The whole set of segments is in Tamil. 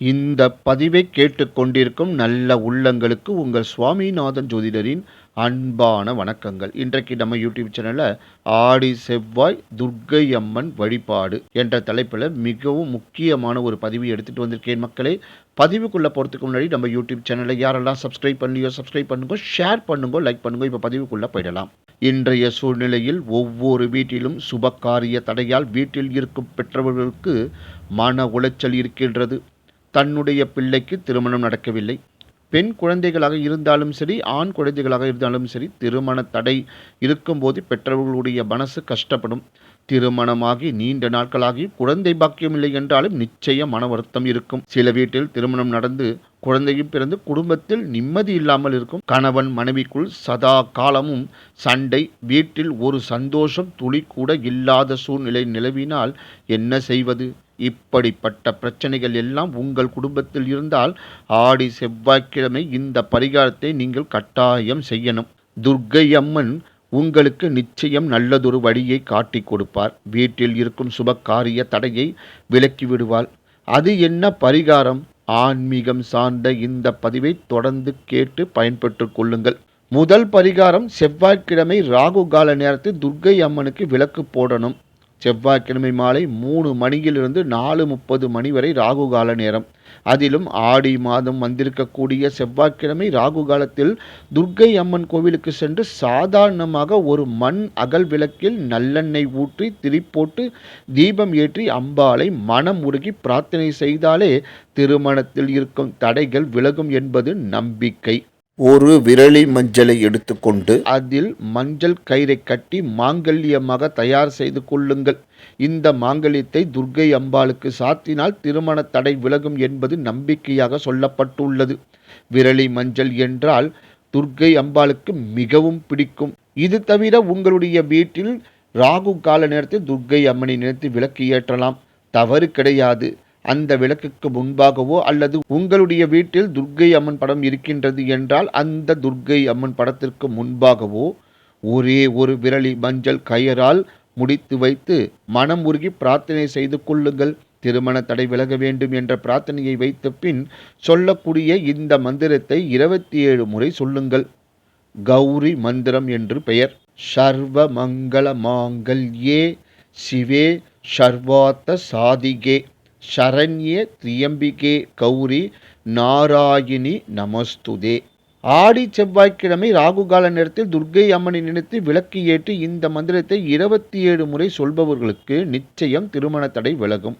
இந்த பதிவை கேட்டுக்கொண்டிருக்கும் நல்ல உள்ளங்களுக்கு உங்கள் சுவாமிநாதன் ஜோதிடரின் அன்பான வணக்கங்கள். இன்றைக்கு நம்ம யூடியூப் சேனலில் ஆடி செவ்வாய் துர்க்கை அம்மன் வழிபாடு என்ற தலைப்பில் மிகவும் முக்கியமான ஒரு பதிவு எடுத்துகிட்டு வந்திருக்கேன் மக்களே. பதிவுக்குள்ளே போகிறதுக்கு முன்னாடி நம்ம யூடியூப் சேனலை யாரெல்லாம் சப்ஸ்கிரைப் பண்ணியோ சப்ஸ்கிரைப் பண்ணுங்க ஷேர் பண்ணுங்க லைக் பண்ணுங்க இப்போ பதிவுக்குள்ளே போயிடலாம். இன்றைய சூழ்நிலையில் ஒவ்வொரு வீட்டிலும் சுபகாரிய தடையால் வீட்டில் இருக்கும் பெற்றவர்களுக்கு மன உளைச்சல் இருக்கின்றது. தன்னுடைய பிள்ளைக்கு திருமணம் நடக்கவில்லை. பெண் குழந்தைகளாக இருந்தாலும் சரி ஆண் குழந்தைகளாக இருந்தாலும் சரி திருமண தடை இருக்கும்போது பெற்றவர்களுடைய மனசு கஷ்டப்படும். திருமணமாகி நீண்ட நாட்களாகி குழந்தை பாக்கியம் இல்லை என்றாலும் நிச்சயம் மன வருத்தம் இருக்கும். சில வீட்டில் திருமணம் நடந்து குழந்தையும் பிறந்து குடும்பத்தில் நிம்மதி இல்லாமல் இருக்கும். கணவன் மனைவிக்குள் சதா காலமும் சண்டை வீட்டில் ஒரு சந்தோஷம் துளி கூட இல்லாத சூழ்நிலை நிலவினால் என்ன செய்வது? இப்படிப்பட்ட பிரச்சனைகள் எல்லாம் உங்கள் குடும்பத்தில் இருந்தால் ஆடி செவ்வாய்க்கிழமை இந்த பரிகாரத்தை நீங்கள் கட்டாயம் செய்யணும். துர்க்கை அம்மன் உங்களுக்கு நிச்சயம் நல்லதொரு வழியை காட்டி கொடுப்பார். வீட்டில் இருக்கும் சுப காரிய தடையை விலக்கி விடுவாள் அது என்ன பரிகாரம்? ஆன்மீகம் சார்ந்த இந்த பதிவை தொடர்ந்து கேட்டு பயன்பெற்று கொள்ளுங்கள். முதல் பரிகாரம் செவ்வாய்க்கிழமை ராகு கால நேரத்தில் துர்க்கை அம்மனுக்கு விளக்கு போடணும். செவ்வாய்க்கிழமை மாலை மூணு மணியிலிருந்து நாலு முப்பது மணி வரை ராகு கால நேரம். அதிலும் ஆடி மாதம் வந்திருக்கக்கூடிய செவ்வாய்க்கிழமை ராகு காலத்தில் துர்க்கை அம்மன் கோவிலுக்கு சென்று சாதாரணமாக ஒரு மண் அகல் விளக்கில் நல்லெண்ணெய் ஊற்றி திரிப்போட்டு தீபம் ஏற்றி அம்பாளை மனம் உருகி பிரார்த்தனை செய்தாலே திருமணத்தில் இருக்கும் தடைகள் விலகும் என்பது நம்பிக்கை. ஒரு விரலி மஞ்சளை எடுத்துக்கொண்டு அதில் மஞ்சள் கயிறை கட்டி மாங்கல்யமாக தயார் செய்து கொள்ளுங்கள். இந்த மாங்கல்யத்தை துர்க்கை அம்பாளுக்கு சாத்தினால் திருமண தடை விலகும் என்பது நம்பிக்கையாக சொல்லப்பட்டுள்ளது. விரலி மஞ்சள் என்றால் துர்க்கை அம்பாளுக்கு மிகவும் பிடிக்கும். இது தவிர உங்களுடைய வீட்டில் ராகு கால நேரத்தில் துர்க்கை அம்மனை நினைத்து விளக்கு ஏற்றலாம். தவறு கிடையாது. அந்த விளக்குக்கு முன்பாகவோ அல்லது உங்களுடைய வீட்டில் துர்க்கை அம்மன் படம் இருக்கின்றது என்றால் அந்த துர்க்கை அம்மன் படத்திற்கு முன்பாகவோ ஒரே ஒரு விரலி மஞ்சள் கயரால் முடித்து வைத்து மனம் உருகி பிரார்த்தனை செய்து கொள்ளுங்கள். திருமண தடை விலக வேண்டும் என்ற பிரார்த்தனையை வைத்த பின் சொல்லக்கூடிய இந்த மந்திரத்தை இருபத்தி ஏழு முறை சொல்லுங்கள். கௌரி மந்திரம் என்று பெயர். சர்வ மங்கள மாங்கல்யே ஏ சிவே சர்வாத்த சாதிகே. சரண்ய திரியம்பிகே கௌரி நாராயணி நமஸ்துதே. ஆடி செவ்வாய்க்கிழமை ராகுகால நேரத்தில் துர்க்கை அம்மனை நினைத்து விளக்கு ஏற்றி இந்த மந்திரத்தை இருபத்தி ஏழு முறை சொல்பவர்களுக்கு நிச்சயம் திருமண தடை விலகும்.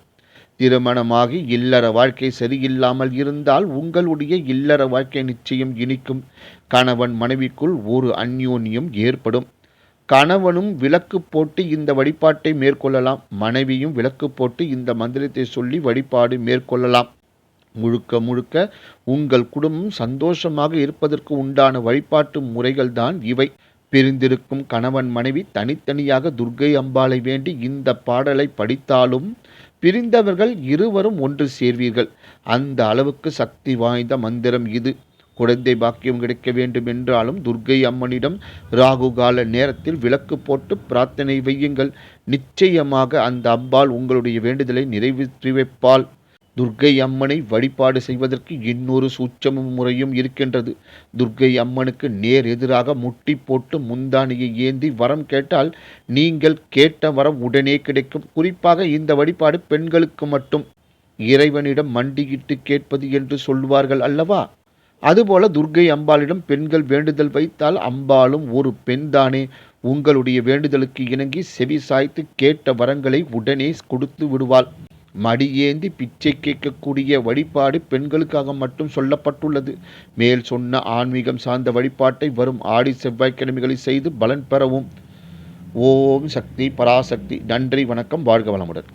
திருமணமாகி இல்லற வாழ்க்கை சரியில்லாமல் இருந்தால் உங்களுடைய இல்லற வாழ்க்கை நிச்சயம் இனிக்கும். கணவன் மனைவிக்குள் ஒரு அந்யோன்யம் ஏற்படும். கணவனும் விளக்கு போட்டு இந்த வழிபாட்டை மேற்கொள்ளலாம். மனைவியும் விளக்கு போட்டு இந்த மந்திரத்தை சொல்லி வழிபாடு மேற்கொள்ளலாம். முழுக்க முழுக்க உங்கள் குடும்பம் சந்தோஷமாக இருப்பதற்கு உண்டான வழிபாட்டு முறைகள் தான் இவை. பிரிந்திருக்கும் கணவன் மனைவி தனித்தனியாக துர்கை அம்பாளை வேண்டி இந்த பாடலை படித்தாலும் பிரிந்தவர்கள் இருவரும் ஒன்று சேர்வீர்கள். அந்த அளவுக்கு சக்தி வாய்ந்த மந்திரம் இது. குழந்தை பாக்கியம் கிடைக்க வேண்டும் என்றாலும் துர்க்கை அம்மனிடம் ராகு கால நேரத்தில் விளக்கு போட்டு பிரார்த்தனை வையுங்கள். நிச்சயமாக அந்த அம்பாள் உங்களுடைய வேண்டுதலை நிறைவேற்றி வைப்பாள். துர்க்கை அம்மனை வழிபாடு செய்வதற்கு இன்னொரு சூட்சமும் முறையும் இருக்கின்றது. துர்க்கை அம்மனுக்கு நேர் எதிராக முட்டி போட்டு முந்தானியை ஏந்தி வரம் கேட்டால் நீங்கள் கேட்ட வரம் உடனே கிடைக்கும். குறிப்பாக இந்த வழிபாடு பெண்களுக்கு மட்டும். இறைவனிடம் மண்டியிட்டு கேட்பது என்று சொல்வார்கள் அல்லவா? அதுபோல துர்க்கை அம்பாளிடம் பெண்கள் வேண்டுதல் வைத்தால் அம்பாளும் ஒரு பெண்தானே. உங்களுடைய வேண்டுதலுக்கு இணங்கி செவி சாய்த்து கேட்ட வரங்களை உடனே கொடுத்து விடுவாள். மடியேந்தி பிச்சை கேட்கக்கூடிய வழிபாடு பெண்களுக்காக மட்டும் சொல்லப்பட்டுள்ளது. மேல் சொன்ன ஆன்மீகம் சார்ந்த வழிபாட்டை வரும் ஆடி செவ்வாய்க்கிழமைகளை செய்து பலன் பெறவும். ஓம் சக்தி பராசக்தி. நன்றி வணக்கம். வாழ்க வளமுடன்.